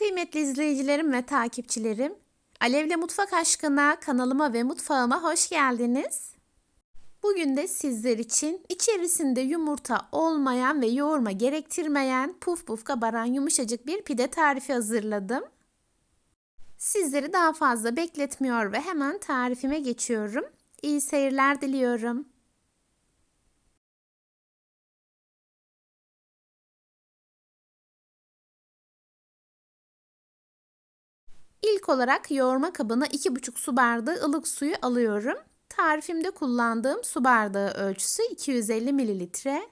Kıymetli izleyicilerim ve takipçilerim, Alevle Mutfak Aşkına kanalıma ve mutfağıma hoş geldiniz. Bugün de sizler için içerisinde yumurta olmayan ve yoğurma gerektirmeyen puf puf kabaran yumuşacık bir pide tarifi hazırladım. Sizleri daha fazla bekletmiyor ve hemen tarifime geçiyorum. İyi seyirler diliyorum. İlk olarak yoğurma kabına 2,5 su bardağı ılık suyu alıyorum. Tarifimde kullandığım su bardağı ölçüsü 250 mililitre.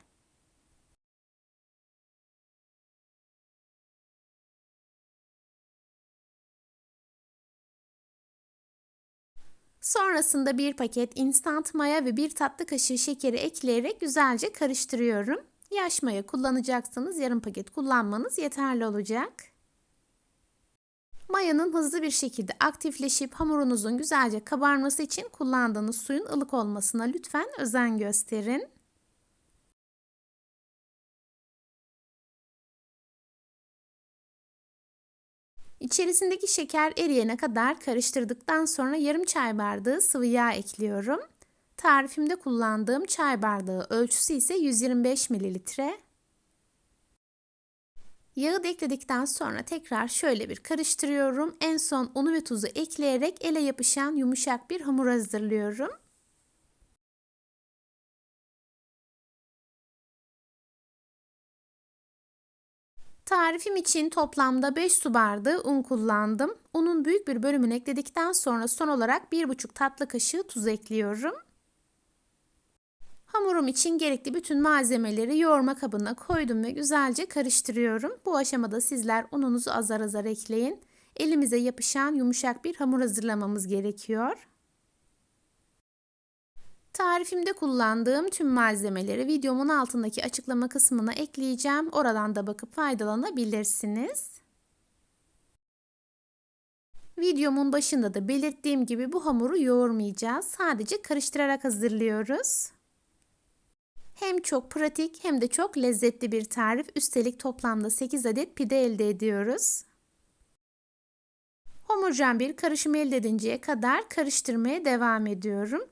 Sonrasında bir paket instant maya ve bir tatlı kaşığı şekeri ekleyerek güzelce karıştırıyorum. Yaş maya kullanacaksanız yarım paket kullanmanız yeterli olacak. Mayanın hızlı bir şekilde aktifleşip hamurunuzun güzelce kabarması için kullandığınız suyun ılık olmasına lütfen özen gösterin. İçerisindeki şeker eriyene kadar karıştırdıktan sonra yarım çay bardağı sıvı yağ ekliyorum. Tarifimde kullandığım çay bardağı ölçüsü ise 125 mililitre. Yağı ekledikten sonra tekrar şöyle bir karıştırıyorum. En son unu ve tuzu ekleyerek ele yapışan yumuşak bir hamur hazırlıyorum. Tarifim için toplamda 5 su bardağı un kullandım. Unun büyük bir bölümünü ekledikten sonra son olarak 1,5 tatlı kaşığı tuz ekliyorum. Hamurum için gerekli bütün malzemeleri yoğurma kabına koydum ve güzelce karıştırıyorum. Bu aşamada sizler ununuzu azar azar ekleyin. Elimize yapışan yumuşak bir hamur hazırlamamız gerekiyor. Tarifimde kullandığım tüm malzemeleri videomun altındaki açıklama kısmına ekleyeceğim. Oradan da bakıp faydalanabilirsiniz. Videomun başında da belirttiğim gibi bu hamuru yoğurmayacağız. Sadece karıştırarak hazırlıyoruz. Hem çok pratik hem de çok lezzetli bir tarif. Üstelik toplamda 8 adet pide elde ediyoruz. Homojen bir karışım elde edinceye kadar karıştırmaya devam ediyorum.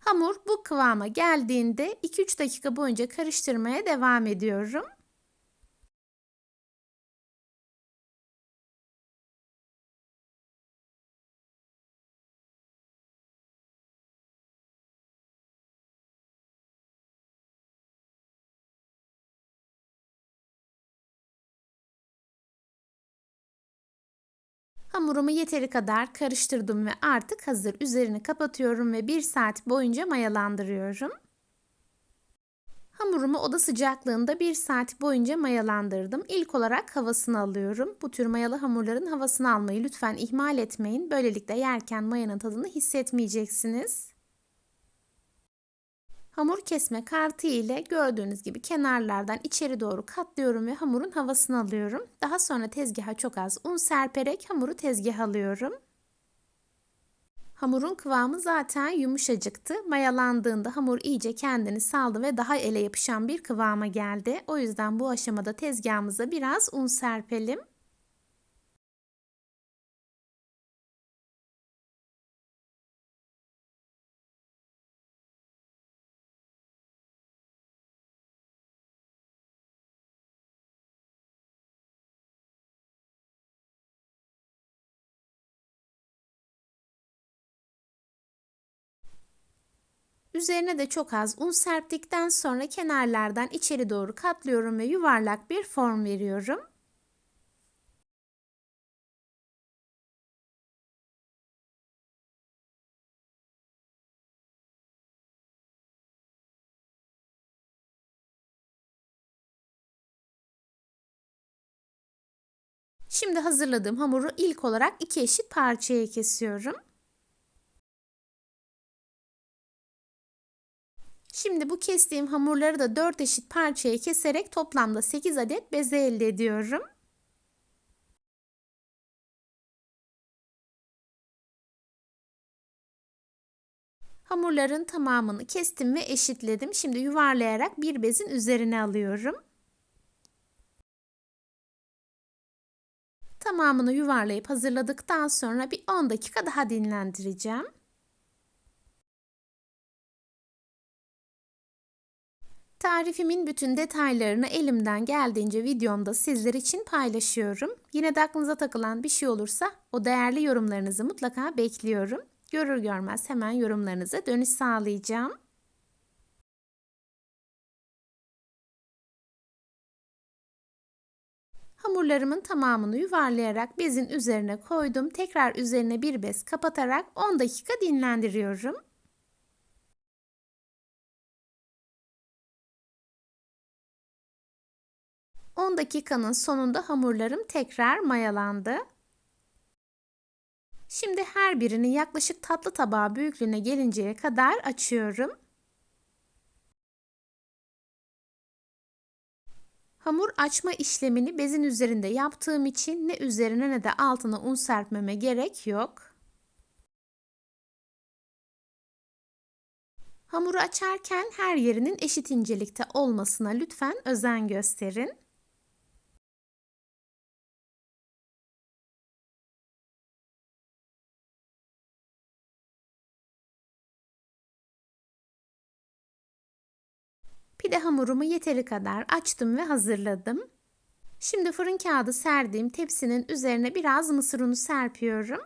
Hamur bu kıvama geldiğinde 2-3 dakika boyunca karıştırmaya devam ediyorum. Hamurumu yeteri kadar karıştırdım ve artık hazır. Üzerini kapatıyorum ve 1 saat boyunca mayalandırıyorum. Hamurumu oda sıcaklığında 1 saat boyunca mayalandırdım. İlk olarak havasını alıyorum. Bu tür mayalı hamurların havasını almayı lütfen ihmal etmeyin. Böylelikle yerken mayanın tadını hissetmeyeceksiniz. Hamur kesme kartı ile gördüğünüz gibi kenarlardan içeri doğru katlıyorum ve hamurun havasını alıyorum. Daha sonra tezgaha çok az un serperek hamuru tezgaha alıyorum. Hamurun kıvamı zaten yumuşacıktı. Mayalandığında hamur iyice kendini saldı ve daha ele yapışan bir kıvama geldi. O yüzden bu aşamada tezgahımıza biraz un serpelim. Üzerine de çok az un serptikten sonra kenarlardan içeri doğru katlıyorum ve yuvarlak bir form veriyorum. Şimdi hazırladığım hamuru ilk olarak iki eşit parçaya kesiyorum. Şimdi bu kestiğim hamurları da 4 eşit parçaya keserek toplamda 8 adet beze elde ediyorum. Hamurların tamamını kestim ve eşitledim. Şimdi yuvarlayarak bir bezin üzerine alıyorum. Tamamını yuvarlayıp hazırladıktan sonra bir 10 dakika daha dinlendireceğim. Tarifimin bütün detaylarını elimden geldiğince videomda sizler için paylaşıyorum. Yine de aklınıza takılan bir şey olursa o değerli yorumlarınızı mutlaka bekliyorum. Görür görmez hemen yorumlarınıza dönüş sağlayacağım. Hamurlarımın tamamını yuvarlayarak bezin üzerine koydum. Tekrar üzerine bir bez kapatarak 10 dakika dinlendiriyorum. 10 dakikanın sonunda hamurlarım tekrar mayalandı. Şimdi her birini yaklaşık tatlı tabağı büyüklüğüne gelinceye kadar açıyorum. Hamur açma işlemini bezin üzerinde yaptığım için ne üzerine ne de altına un serpmeme gerek yok. Hamuru açarken her yerinin eşit incelikte olmasına lütfen özen gösterin. Pide hamurumu yeteri kadar açtım ve hazırladım. Şimdi fırın kağıdı serdiğim tepsinin üzerine biraz mısır unu serpiyorum.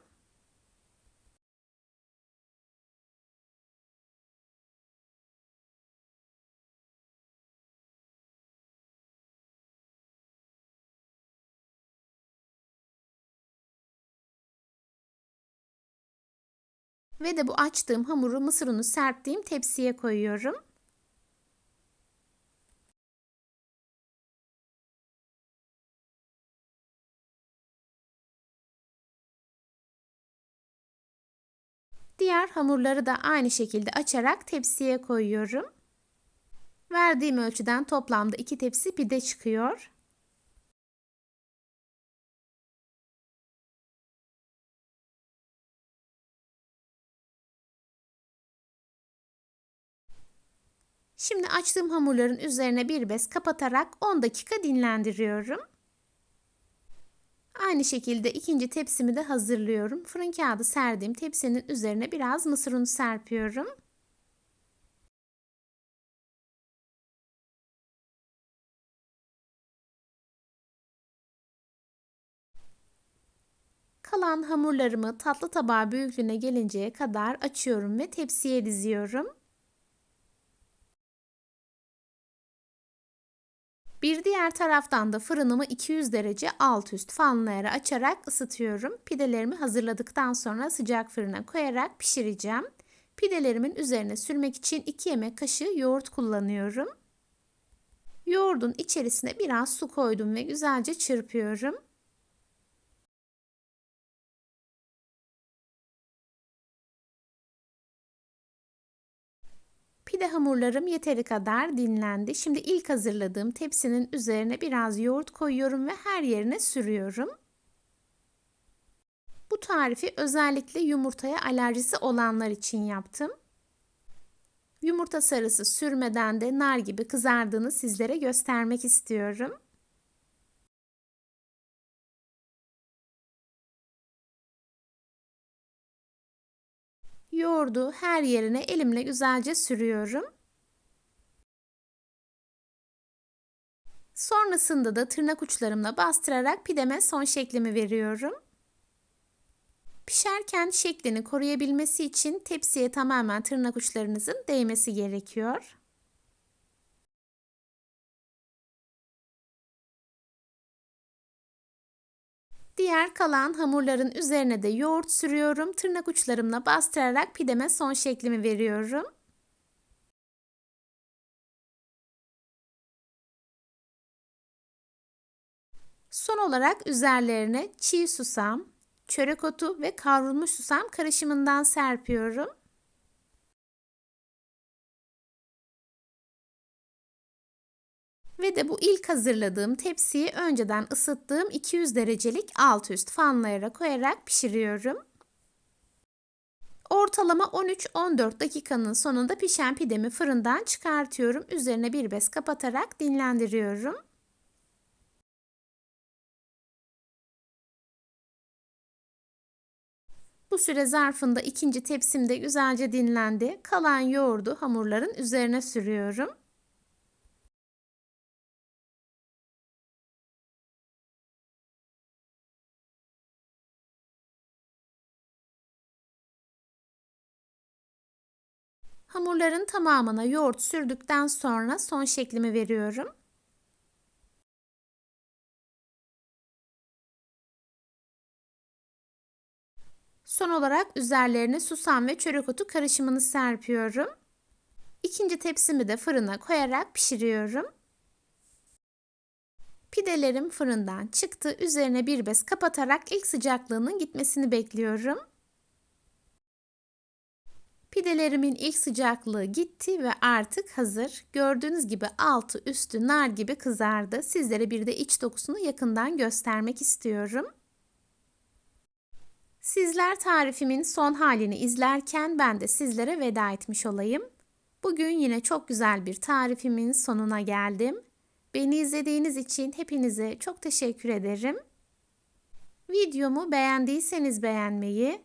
Ve de bu açtığım hamuru mısır unu serptiğim tepsiye koyuyorum. Diğer hamurları da aynı şekilde açarak tepsiye koyuyorum. Verdiğim ölçüden toplamda 2 tepsi pide çıkıyor. Şimdi açtığım hamurların üzerine bir bez kapatarak 10 dakika dinlendiriyorum. Aynı şekilde ikinci tepsimi de hazırlıyorum. Fırın kağıdı serdiğim tepsinin üzerine biraz mısır unu serpiyorum. Kalan hamurlarımı tatlı tabağı büyüklüğüne gelinceye kadar açıyorum ve tepsiye diziyorum. Bir diğer taraftan da fırınımı 200 derece alt üst fanlı açarak ısıtıyorum. Pidelerimi hazırladıktan sonra sıcak fırına koyarak pişireceğim. Pidelerimin üzerine sürmek için 2 yemek kaşığı yoğurt kullanıyorum. Yoğurdun içerisine biraz su koydum ve güzelce çırpıyorum. Pide hamurlarım yeteri kadar dinlendi. Şimdi ilk hazırladığım tepsinin üzerine biraz yoğurt koyuyorum ve her yerine sürüyorum. Bu tarifi özellikle yumurtaya alerjisi olanlar için yaptım. Yumurta sarısı sürmeden de nar gibi kızardığını sizlere göstermek istiyorum. Yoğurdu her yerine elimle güzelce sürüyorum. Sonrasında da tırnak uçlarımla bastırarak pideme son şeklimi veriyorum. Pişerken şeklini koruyabilmesi için tepsiye tamamen tırnak uçlarınızın değmesi gerekiyor. Diğer kalan hamurların üzerine de yoğurt sürüyorum. Tırnak uçlarımla bastırarak pideme son şeklimi veriyorum. Son olarak üzerlerine çiğ susam, çörek otu ve kavrulmuş susam karışımından serpiyorum. Ve de bu ilk hazırladığım tepsiyi önceden ısıttığım 200 derecelik alt üst fanlayara koyarak pişiriyorum. Ortalama 13-14 dakikanın sonunda pişen pidemi fırından çıkartıyorum. Üzerine bir bez kapatarak dinlendiriyorum. Bu süre zarfında ikinci tepsim de güzelce dinlendi. Kalan yoğurdu hamurların üzerine sürüyorum. Hamurların tamamına yoğurt sürdükten sonra son şeklimi veriyorum. Son olarak üzerlerine susam ve çörek otu karışımını serpiyorum. İkinci tepsimi de fırına koyarak pişiriyorum. Pidelerim fırından çıktı. Üzerine bir bez kapatarak ilk sıcaklığının gitmesini bekliyorum. Pidelerimin ilk sıcaklığı gitti ve artık hazır. Gördüğünüz gibi altı üstü nar gibi kızardı. Sizlere bir de iç dokusunu yakından göstermek istiyorum. Sizler tarifimin son halini izlerken ben de sizlere veda etmiş olayım. Bugün yine çok güzel bir tarifimin sonuna geldim. Beni izlediğiniz için hepinize çok teşekkür ederim. Videomu beğendiyseniz beğenmeyi,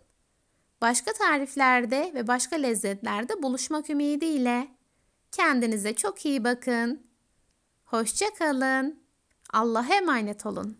Başka tariflerde ve başka lezzetlerde buluşmak ümidiyle. Kendinize çok iyi bakın. Hoşça kalın. Allah'a emanet olun.